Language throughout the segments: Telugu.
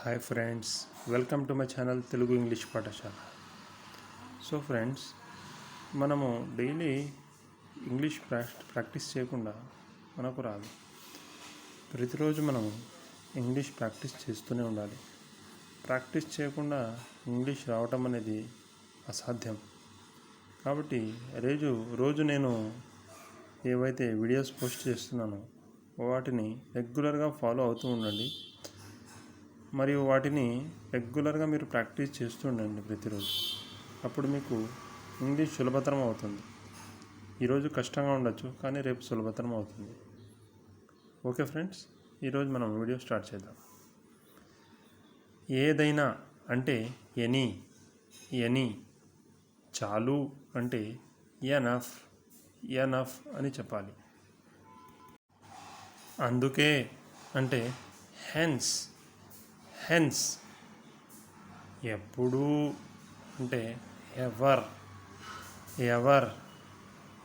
Hi friends welcome to my channel Telugu English పాఠశాల సో ఫ్రెండ్స్ మనము డైలీ ఇంగ్లీష్ ప్రా ప్రాక్టీస్ చేయకుండా మనకు రాదు. ప్రతిరోజు మనము ఇంగ్లీష్ ప్రాక్టీస్ చేస్తూనే ఉండాలి. ప్రాక్టీస్ చేయకుండా ఇంగ్లీష్ రావటం అనేది అసాధ్యం. కాబట్టి రోజు రోజు నేను ఏవైతే వీడియోస్ పోస్ట్ చేస్తున్నానో వాటిని రెగ్యులర్గా ఫాలో అవుతూ ఉండండి. మరియు వాటిని రెగ్యులర్గా మీరు ప్రాక్టీస్ చేస్తూ ఉండండి ప్రతిరోజు. అప్పుడు మీకు ఇంగ్లీష్ సులభతరం అవుతుంది. ఈరోజు కష్టంగా ఉండొచ్చు కానీ రేపు సులభతరం అవుతుంది. ఓకే ఫ్రెండ్స్ ఈరోజు మనం వీడియో స్టార్ట్ చేద్దాం. ఏదైనా అంటే ఎనీ ఎనీ చాలు అంటే ఎనఫ్ ఎనఫ్ అని చెప్పాలి. అందుకే అంటే హెన్స్ హెన్స్ ఎప్పుడూ అంటే ఎవర్ ఎవర్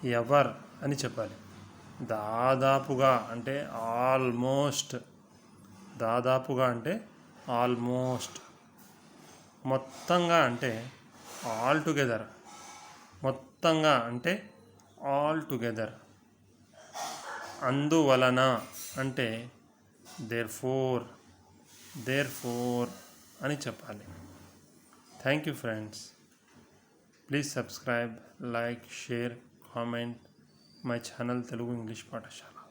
ఎవర్ అని చెప్పాలి. దాదాపుగా అంటే ఆల్మోస్ట్ దాదాపుగా అంటే ఆల్మోస్ట్. మొత్తంగా అంటే ఆల్ టుగెదర్ మొత్తంగా అంటే ఆల్ టుగెదర్. అందువలన అంటే దేర్ ఫోర్ దేర్ ఫోర్ అని చెప్పాలి. Thank you friends please subscribe like share comment my channel Telugu English పాఠశాల